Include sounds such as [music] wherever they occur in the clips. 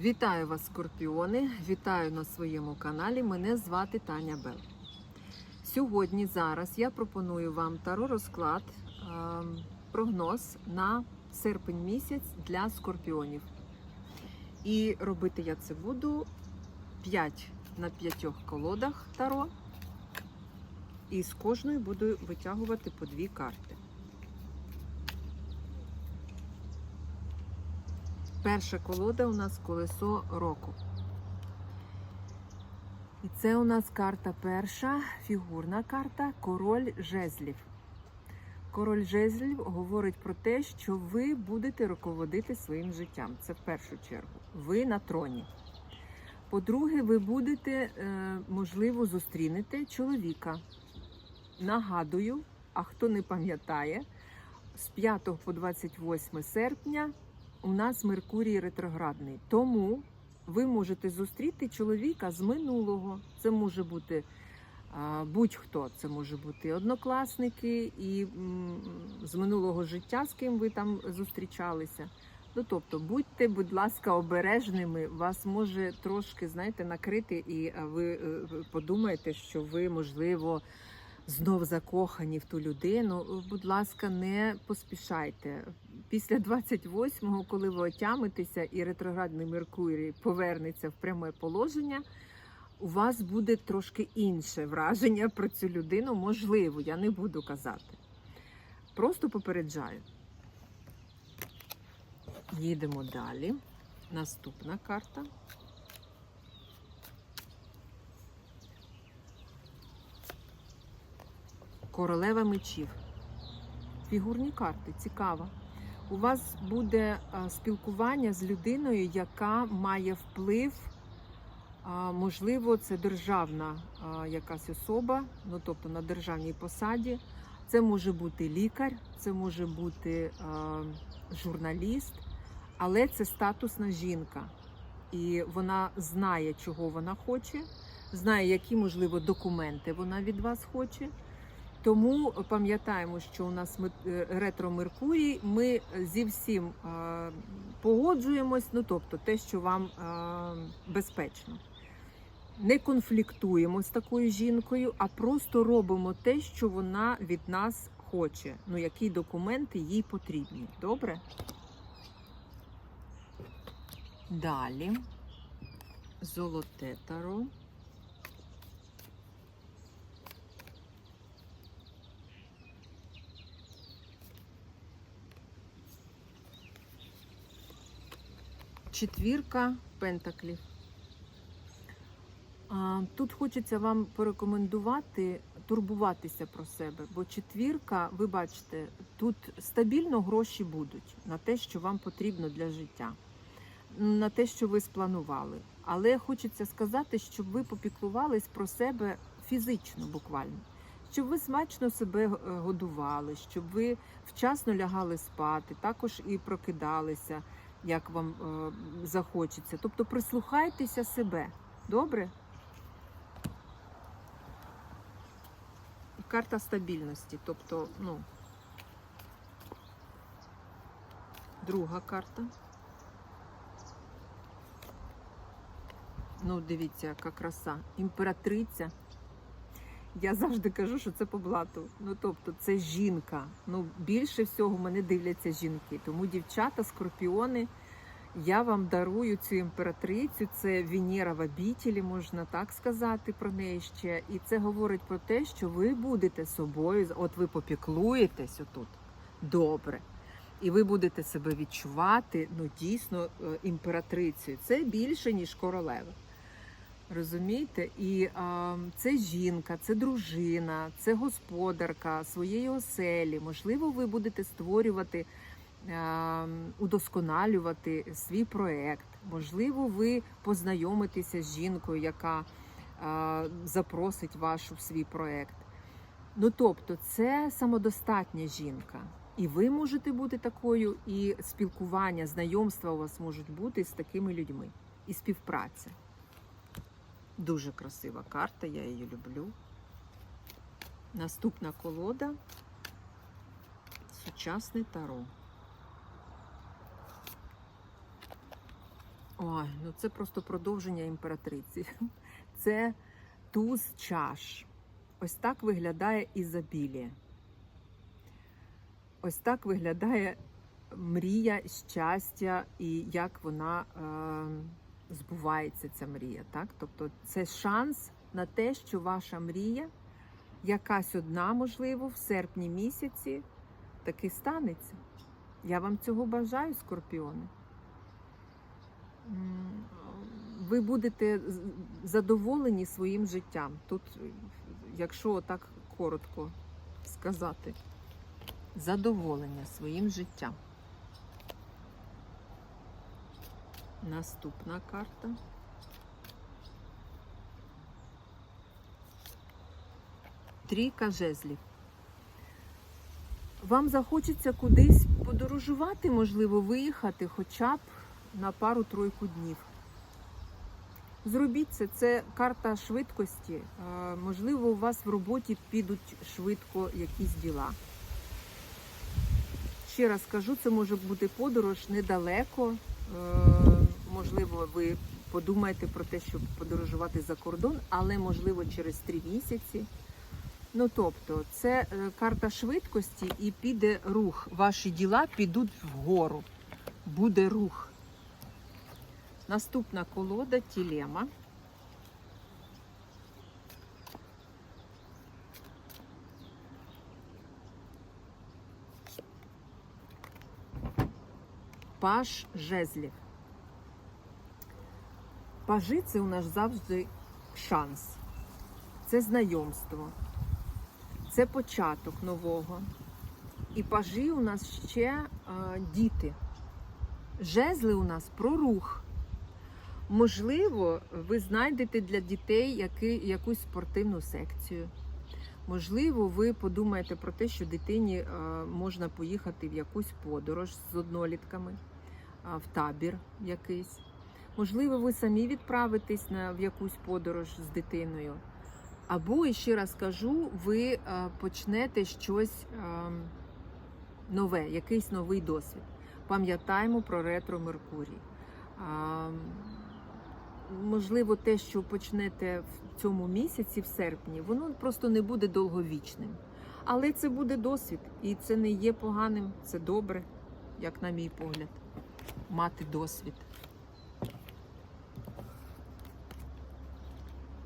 Вітаю вас, скорпіони! Вітаю на своєму каналі. Мене звати Таня Бел. Сьогодні, зараз я пропоную вам таро розклад, ем, прогноз на серпень місяць для скорпіонів. І робити я це буду 5 на 5 колодах таро. І з кожної буду витягувати по дві карти. Перша колода у нас колесо року. І це у нас карта перша, фігурна карта Король жезлів. Король жезлів говорить про те, що ви будете руководити своїм життям. Це в першу чергу. Ви на троні. По-друге, ви будете, е, можливо, зустрінете чоловіка. Нагадую, а хто не пам'ятає, з 5 по 28 серпня у нас Меркурій ретроградний. Тому ви можете зустріти чоловіка з минулого. Це може бути будь-хто, це може бути однокласники і з минулого життя, з ким ви там зустрічалися. Ну тобто, будьте, будь ласка, обережними. Вас може трошки, знаєте, накрити, і ви е, подумаєте, що ви можливо. Знов закохані в ту людину. Будь ласка, не поспішайте. Після 28-го, коли ви отямитеся і ретроградний Меркурій повернеться в пряме положення, у вас буде трошки інше враження про цю людину. Можливо, я не буду казати. Просто попереджаю. Їдемо далі. Наступна карта. Королева мечів. Фігурні карти, цікаво. У вас буде спілкування з людиною, яка має вплив, можливо, це державна якась особа, ну тобто на державній посаді. Це може бути лікар, це може бути журналіст, але це статусна жінка. І вона знає, чого вона хоче, знає, які, можливо, документи вона від вас хоче. Тому пам'ятаємо, що у нас ретро Меркурій. Ми зі всім е, погоджуємось, ну тобто те, що вам е, безпечно. Не конфліктуємо з такою жінкою, а просто робимо те, що вона від нас хоче. Ну, які документи їй потрібні. Добре? Далі. Золоте таро. Четвірка пентаклів. Тут хочеться вам порекомендувати турбуватися про себе, бо четвірка, ви бачите, тут стабільно гроші будуть на те, що вам потрібно для життя, на те, що ви спланували. Але хочеться сказати, щоб ви попіклувались про себе фізично, буквально, щоб ви смачно себе е, годували, щоб ви вчасно лягали спати, також і прокидалися як вам е, захочеться. Тобто прислухайтеся себе. Добре? Карта стабільності. Тобто, ну, друга карта. Ну, дивіться, яка краса. Імператриця. Я завжди кажу, що це по блату. Ну, тобто, це жінка. Ну, більше всього мене дивляться жінки. Тому, дівчата, скорпіони, я вам дарую цю імператрицю. Це Венера в обітілі, можна так сказати про неї ще. І це говорить про те, що ви будете собою, от ви попіклуєтесь отут. Добре. І ви будете себе відчувати ну, дійсно е, імператрицею. Це більше, ніж королева. Розумієте? І а, це жінка, це дружина, це господарка своєї оселі. Можливо, ви будете створювати, а, удосконалювати свій проект. Можливо, ви познайомитеся з жінкою, яка а, запросить вас в свій проект. Ну тобто, це самодостатня жінка. І ви можете бути такою, і спілкування, знайомства у вас можуть бути з такими людьми, і співпраця. Дуже красива карта, я її люблю. Наступна колода сучасне таро. Ой, ну це просто продовження імператриці. [laughs] Це туз чаш. Ось так виглядає ізобілія. Ось так виглядає мрія щастя і як вона е, збувається, ця мрія. Так? Тобто це шанс на те, що ваша мрія, якась одна, можливо, в серпні місяці таки станеться. Я вам цього бажаю, скорпіони. Ви будете задоволені своїм життям. Тут, якщо так коротко сказати, задоволення своїм життям. Наступна карта. Трійка жезлів. Вам захочеться кудись подорожувати, можливо, виїхати хоча б на пару-тройку днів. Зробіть це, це карта швидкості. Е, Можливо, у вас в роботі підуть швидко якісь діла. Ще раз кажу, це може бути подорож недалеко. Можливо, ви подумаєте про те, щоб подорожувати за кордон, але можливо через три місяці. Ну тобто, це е, карта швидкості і піде рух. Ваші діла підуть вгору. Буде рух. Наступна колода тілема. Паш жезлів. Пажи це у нас завжди шанс. Це знайомство. Це початок нового. І пажі у нас ще а, діти. Жезли у нас про рух. Можливо, ви знайдете для дітей яки, якусь спортивну секцію. Можливо, ви подумаєте про те, що дитині е, можна поїхати в якусь подорож з однолітками, в табір якийсь. Можливо, ви самі відправитесь на, в якусь подорож з дитиною. Або, і ще раз кажу, ви е, почнете щось е, нове, якийсь новий досвід. Пам'ятаємо про ретро Меркурій. Можливо, те, що почнете в цьому місяці, в серпні, воно просто не буде довговічним. Але це буде досвід, і це не є поганим, це добре, як на мій погляд, мати досвід.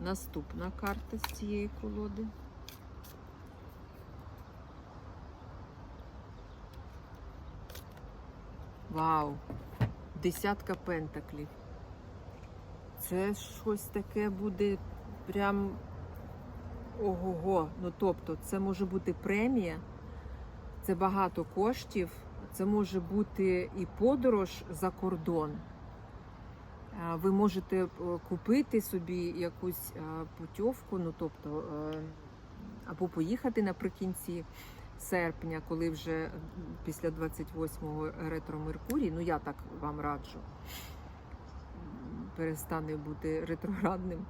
Наступна карта з цієї колоди. Вау! Десятка пентаклів. Це щось таке буде прям ого-го. Ну тобто, це може бути премія, це багато коштів, це може бути і подорож за кордон. А, Ви можете е, купити собі якусь е, путівку, ну тобто, е, або поїхати наприкінці серпня, коли вже після 28-го ретро Меркурій, ну я так вам раджу, перестане бути ретроградним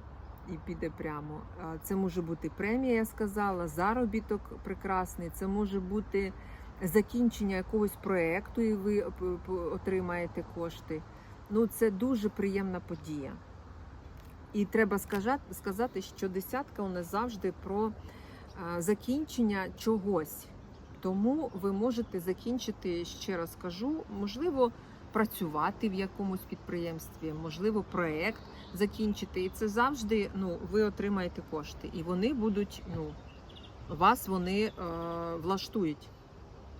і піде прямо. Це може бути премія, я сказала, заробіток прекрасний, це може бути закінчення якогось проєкту, і ви отримаєте кошти. Ну, це дуже приємна подія. І треба сказати, що десятка у нас завжди про закінчення чогось. Тому ви можете закінчити, ще раз кажу, можливо, працювати в якомусь підприємстві, можливо, проект закінчити. І це завжди ну, ви отримаєте кошти. І вони будуть, ну, вас вони е, влаштують.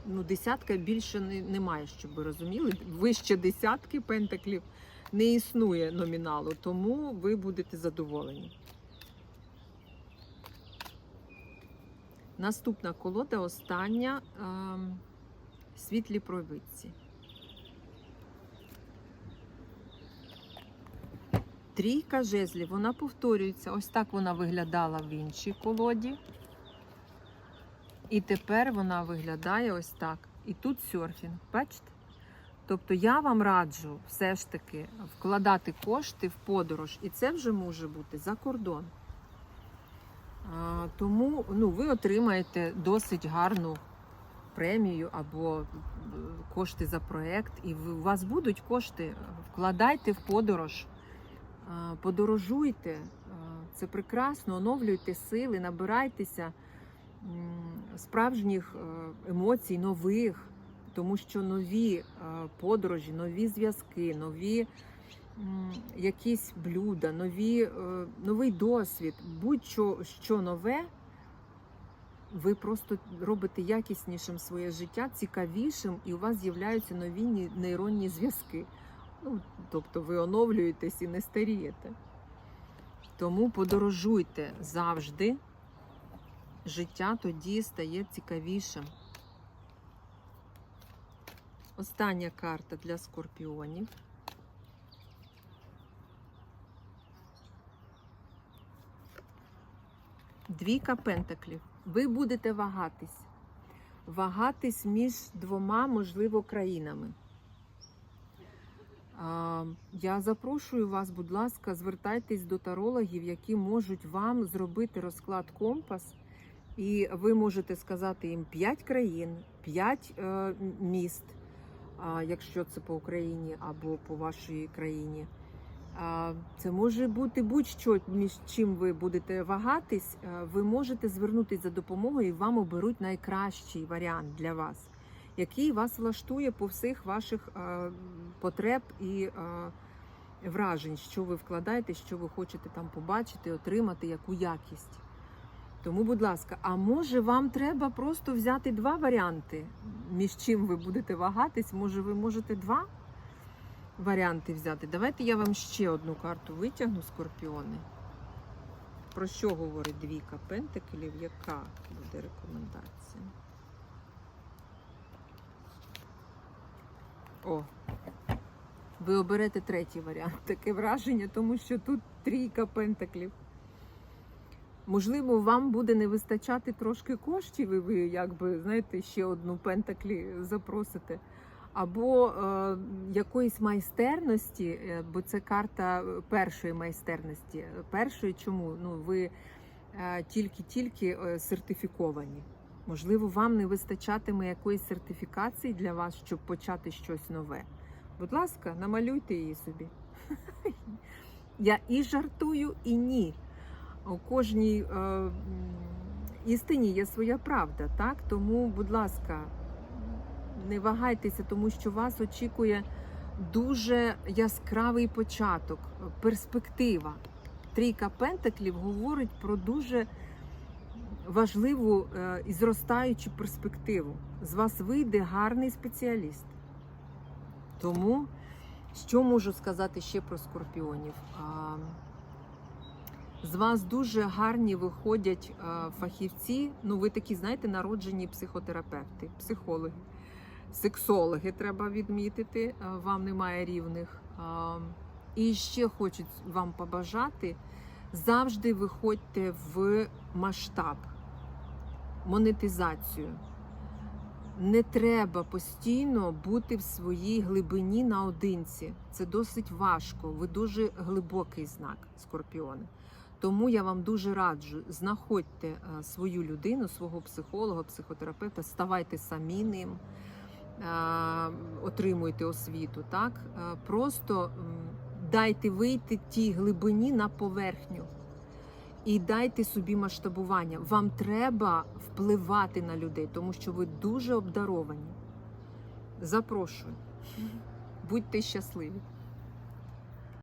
Ну, десятка більше не, немає, щоб ви розуміли. Вище десятки пентаклів не існує номіналу, тому ви будете задоволені. Наступна колода, остання ем, світлі провидці. Трійка жезлів, вона повторюється. Ось так вона виглядала в іншій колоді. І тепер вона виглядає ось так. І тут серфінг, бачите? Тобто я вам раджу все ж таки вкладати кошти в подорож, і це вже може бути за кордон. А, тому ну, ви отримаєте досить гарну премію або е, кошти за проект, і у вас будуть кошти вкладайте в подорож, а, подорожуйте. А, Це прекрасно, оновлюйте сили, набирайтеся справжніх е, емоцій, нових, тому що нові е, подорожі, нові зв'язки, нові якісь блюда, нові, е, новий досвід, будь-що що нове, ви просто робите якіснішим своє життя, цікавішим, і у вас з'являються нові нейронні зв'язки. Ну, тобто ви оновлюєтесь і не старієте. Тому подорожуйте завжди. Життя тоді стає цікавішим. Остання карта для скорпіонів. Двійка пентаклів. Ви будете вагатись. Вагатись між двома, можливо, країнами. Я запрошую вас, будь ласка, звертайтесь до тарологів, які можуть вам зробити розклад компас. І ви можете сказати їм 5 країн, 5 е, міст, а, якщо це по Україні або по вашій країні. А, Це може бути будь-що, між чим ви будете вагатись. е, Ви можете звернутися за допомогою і вам оберуть найкращий варіант для вас, який вас влаштує по всіх ваших е, потреб і е, вражень, що ви вкладаєте, що ви хочете там побачити, отримати, яку якість. Тому, будь ласка, а може вам треба просто взяти два варіанти, між чим ви будете вагатись? Може, ви можете два варіанти взяти? Давайте я вам ще одну карту витягну, скорпіони. Про що говорить двійка пентаклів? Яка буде рекомендація? О, ви оберете третій варіант. Таке враження, тому що тут трійка пентаклів. Можливо, вам буде не вистачати трошки коштів, і ви якби знаєте, ще одну пентаклі запросите. Або е, якоїсь майстерності, е, бо це карта першої майстерності. Першої чому? Ну, ви е, тільки-тільки е, сертифіковані. Можливо, вам не вистачатиме якоїсь сертифікації для вас, щоб почати щось нове. Будь ласка, намалюйте її собі. [laughs] Я і жартую, і ні. У кожній е, істині є своя правда, так? Тому, будь ласка, не вагайтеся, тому що вас очікує дуже яскравий початок, перспектива. Трійка пентаклів говорить про дуже важливу е, і зростаючу перспективу. З вас вийде гарний спеціаліст. Тому, що можу сказати ще про скорпіонів? З вас дуже гарні виходять е, фахівці. Ну, ви такі, знаєте, народжені психотерапевти, психологи, сексологи треба відмітити. е, Вам немає рівних. А, І ще хочу вам побажати. Завжди виходьте в масштаб, монетизацію. Не треба постійно бути в своїй глибині наодинці. Це досить важко. Ви дуже глибокий знак, скорпіони. Тому я вам дуже раджу, знаходьте е, свою людину, свого психолога, психотерапевта, ставайте самі ним, е, отримуйте освіту. Так Е, просто дайте вийти тій глибині на поверхню і дайте собі масштабування. Вам треба впливати на людей, тому що ви дуже обдаровані. Запрошую. Будьте щасливі.